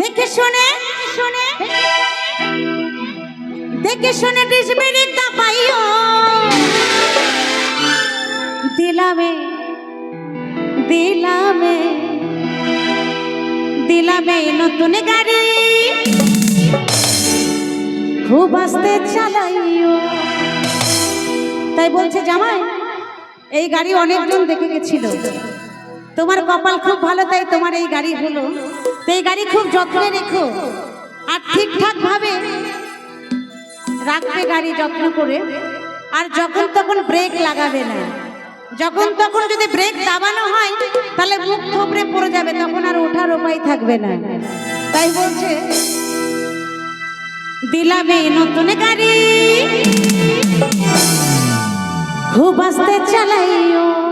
দেখে শুনে শুনে দেখে শুনে ডিসবেরি দাপাইও দিলামে দিলামে দিলামে নতুন গাড়ি। খুব আস্তে চালাইও। তাই বলছে, জামাই, এই গাড়ি অনেকজন দেখে গেছিল। তোমার কপাল খুব ভালো, তাই তোমার এই গাড়ি হলো। এই গাড়ি খুব যত্নে রেখো। আর ঠিকঠাক ভাবে রাখবে গাড়ি যত্ন করে। আর যখন তখন ব্রেক লাগাবে না। যখন তখন যদি ব্রেক দাবানো হয়, তাহলে মুখ থুবড়ে পড়ে যাবে, তখন আর ওঠার উপায় থাকবে না। তাই বলছে, দিলামে নতুন গাড়ি। খুব আস্তে চালাইও।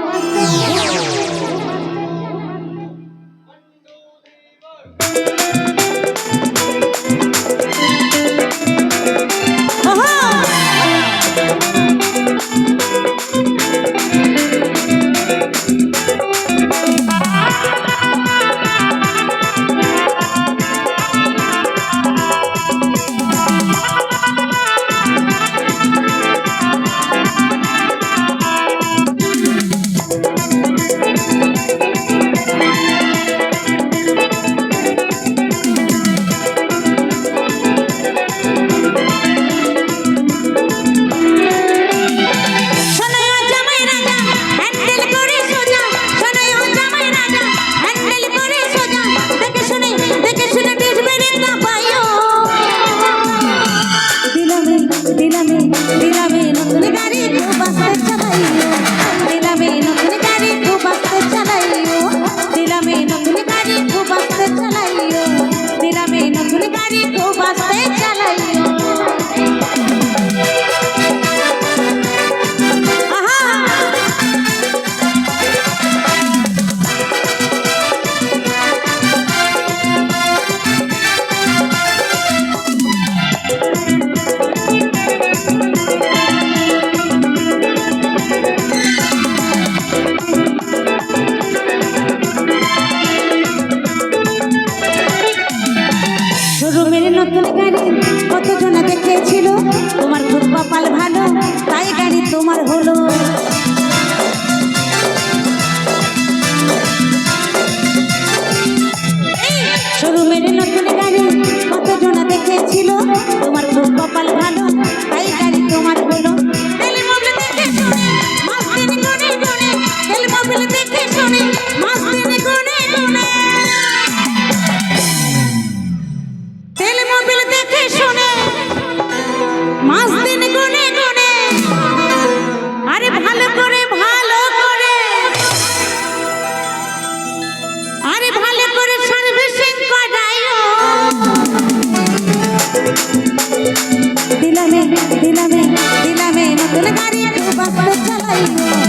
গাড়ি দেখেছিল। তোমার খুব কপাল ভালো। গাড়ি খুব আস্তে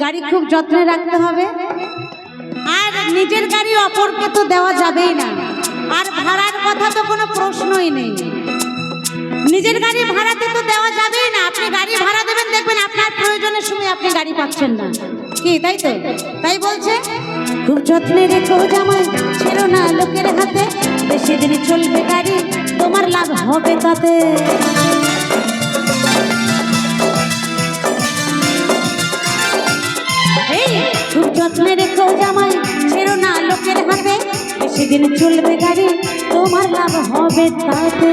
গাড়ি খুব যত্নে রাখতে হবে। আর নিজের গাড়ি অপরকে তো দেওয়া যাবেই না। আর ভাড়ার কথা তো কোনো প্রশ্নই নেই। নিজের গাড়ি ভাড়াতে তো দেওয়া যাবেই না। আপনি গাড়ি ভাড়া দেবেন, দেখবেন আপনার প্রয়োজনের সময় আপনি গাড়ি পাচ্ছেন না। কি, তাই তো? তাই বলছে? খুব যত্নে রেখো জামাই ছিল না লোকের হাতে। বেশি দিন চলবে গাড়ি, তোমার লাভ হবে তাতে। চলবে গাড়ি, তোমার লাভ হবে তাতে।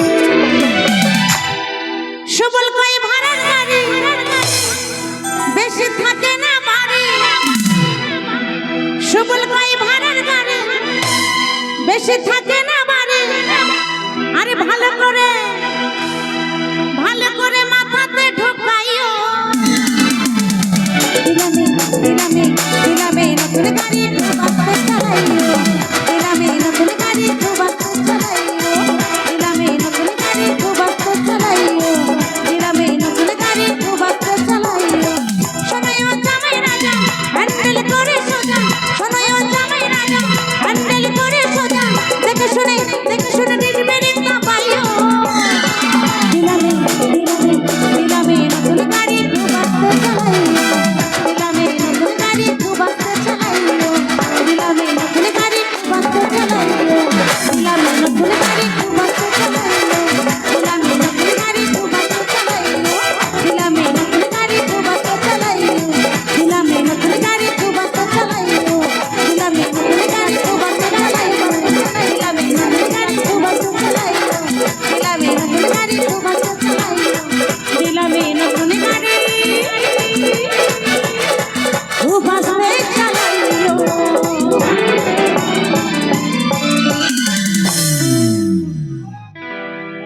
সবল কই ভাড়ার গাড়ি বেশি থাকে না বাড়ি। সবল কই বেশি থাকে না বাড়ি। আরে ভালো করে ভালো করে মাথাতে ঢোকাইও। দিলামে দিলামে Thank you.